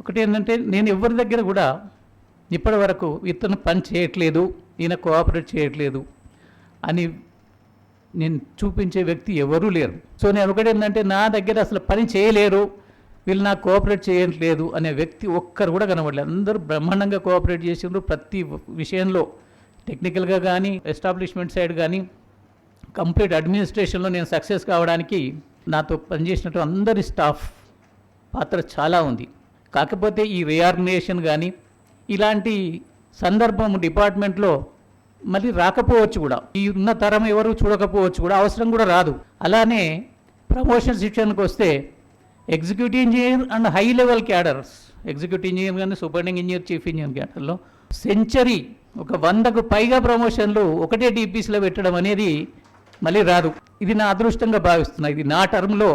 ఒకటి ఏంటంటే నేను ఎవరి దగ్గర కూడా ఇప్పటి వరకు ఇతను పని చేయట్లేదు ఈయన కోఆపరేట్ చేయట్లేదు అని నేను చూపించే వ్యక్తి ఎవరూ లేరు. సో నేను ఒకటి ఏంటంటే నా దగ్గర అసలు పని చేయలేరు వీళ్ళు నాకు కోఆపరేట్ చేయట్లేదు అనే వ్యక్తి ఒక్కరు కూడా కనబడలేదు. అందరూ బ్రహ్మాండంగా కోఆపరేట్ చేసిండ్రు. ప్రతి విషయంలో టెక్నికల్గా కానీ ఎస్టాబ్లిష్మెంట్ సైడ్ కానీ కంప్లీట్ అడ్మినిస్ట్రేషన్లో నేను సక్సెస్ కావడానికి నాతో పనిచేసినట్టు అందరి స్టాఫ్ పాత్ర చాలా ఉంది. కాకపోతే ఈ రియార్గనైజేషన్ కానీ ఇలాంటి సందర్భం డిపార్ట్మెంట్లో మళ్ళీ రాకపోవచ్చు కూడా. ఈ ఉన్న తరం ఎవరు చూడకపోవచ్చు కూడా అవసరం కూడా రాదు. అలానే ప్రమోషన్ శిక్షణకు వస్తే executive engineer and high level cadres executive engineer కానీ సూపరింటెండింగ్ ఇంజనీర్ చీఫ్ ఇంజనీర్ క్యాడర్లో సెంచరీ ఒక వందకు పైగా ప్రమోషన్లు ఒకటే డిపిసిలో పెట్టడం అనేది మళ్ళీ రాదు. ఇది నా అదృష్టంగా భావిస్తున్నా. ఇది నా టర్మ్లో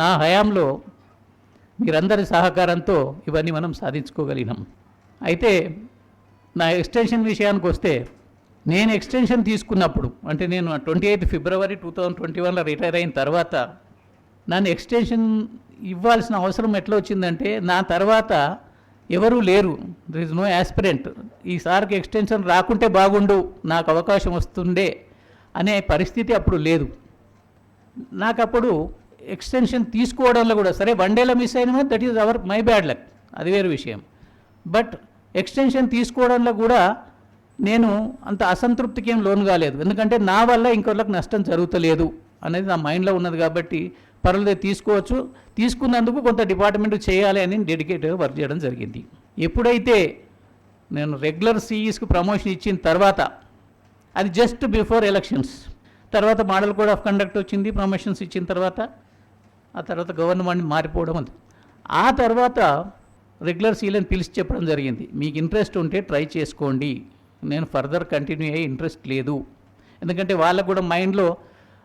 నా హయాంలో మీరందరి సహకారంతో ఇవన్నీ మనం సాధించుకోగలిగినాం. అయితే నా ఎక్స్టెన్షన్ విషయానికి వస్తే నేను ఎక్స్టెన్షన్ తీసుకున్నప్పుడు అంటే నేను twenty eighth February two thousand twenty వన్లో రిటైర్ అయిన తర్వాత నన్ను ఎక్స్టెన్షన్ ఇవ్వాల్సిన అవసరం ఎట్లా వచ్చిందంటే నా తర్వాత ఎవరూ లేరు. దర్ ఇస్ నో యాస్పిరెంట్ ఈసారికి ఎక్స్టెన్షన్ రాకుంటే బాగుండు నాకు అవకాశం వస్తుండే అనే పరిస్థితి అప్పుడు లేదు. నాకు అప్పుడు ఎక్స్టెన్షన్ తీసుకోవడంలో కూడా సరే వన్ డేలో మిస్ అయినా that is our my bad luck అది వేరే విషయం. బట్ ఎక్స్టెన్షన్ తీసుకోవడంలో కూడా నేను అంత అసంతృప్తికి ఏం లోను కాలేదు. ఎందుకంటే నా వల్ల ఇంకొకరికి నష్టం జరుగుతలేదు అనేది నా మైండ్లో ఉన్నది కాబట్టి పర్వాలేదు తీసుకోవచ్చు. తీసుకున్నందుకు కొంత డిపార్ట్మెంట్ చేయాలి అని డెడికేటెడ్గా వర్క్ చేయడం జరిగింది. ఎప్పుడైతే నేను రెగ్యులర్ సిఈస్కి ప్రమోషన్ ఇచ్చిన తర్వాత అది జస్ట్ బిఫోర్ ఎలక్షన్స్ తర్వాత మోడల్ కోడ్ ఆఫ్ కండక్ట్ వచ్చింది ప్రమోషన్స్ ఇచ్చిన తర్వాత ఆ తర్వాత గవర్నమెంట్ మారిపోవడం అది. ఆ తర్వాత రెగ్యులర్ సీలను పిలిచి చెప్పడం జరిగింది. మీకు ఇంట్రెస్ట్ ఉంటే ట్రై చేసుకోండి. నేను ఫర్దర్ కంటిన్యూ అయ్యే ఇంట్రెస్ట్ లేదు. ఎందుకంటే వాళ్ళకు కూడా మైండ్లో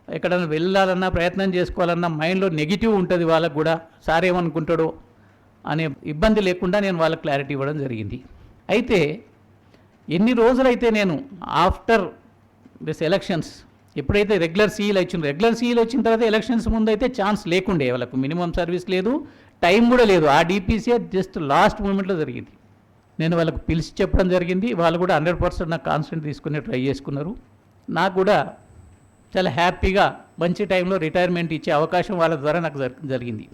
ఎక్కడైనా వెళ్ళాలన్నా ప్రయత్నం చేసుకోవాలన్నా మైండ్లో నెగిటివ్ ఉంటుంది వాళ్ళకు కూడా. సార్ ఏమనుకుంటాడో అనే ఇబ్బంది లేకుండా నేను వాళ్ళకి క్లారిటీ ఇవ్వడం జరిగింది. అయితే ఎన్ని రోజులైతే నేను ఆఫ్టర్ దిస్ ఎలక్షన్స్ ఎప్పుడైతే రెగ్యులర్ సీఈలు వచ్చిందో రెగ్యులర్ సీఈలు వచ్చిన తర్వాత ఎలక్షన్స్ ముందు అయితే ఛాన్స్ లేకుండే వాళ్ళకు మినిమం సర్వీస్ లేదు టైం కూడా లేదు. ఆ డీపీసీఏ జస్ట్ లాస్ట్ మూమెంట్లో జరిగింది. నేను వాళ్ళకు పిలిచి చెప్పడం జరిగింది. వాళ్ళు కూడా హండ్రెడ్ పర్సెంట్ నాకు కాన్స్టెంట్ తీసుకుని ట్రై చేసుకున్నారు. నాకు కూడా చాలా హ్యాపీగా మంచి టైంలో రిటైర్మెంట్ ఇచ్చే అవకాశం వాళ్ళ ద్వారా నాకు జరిగింది.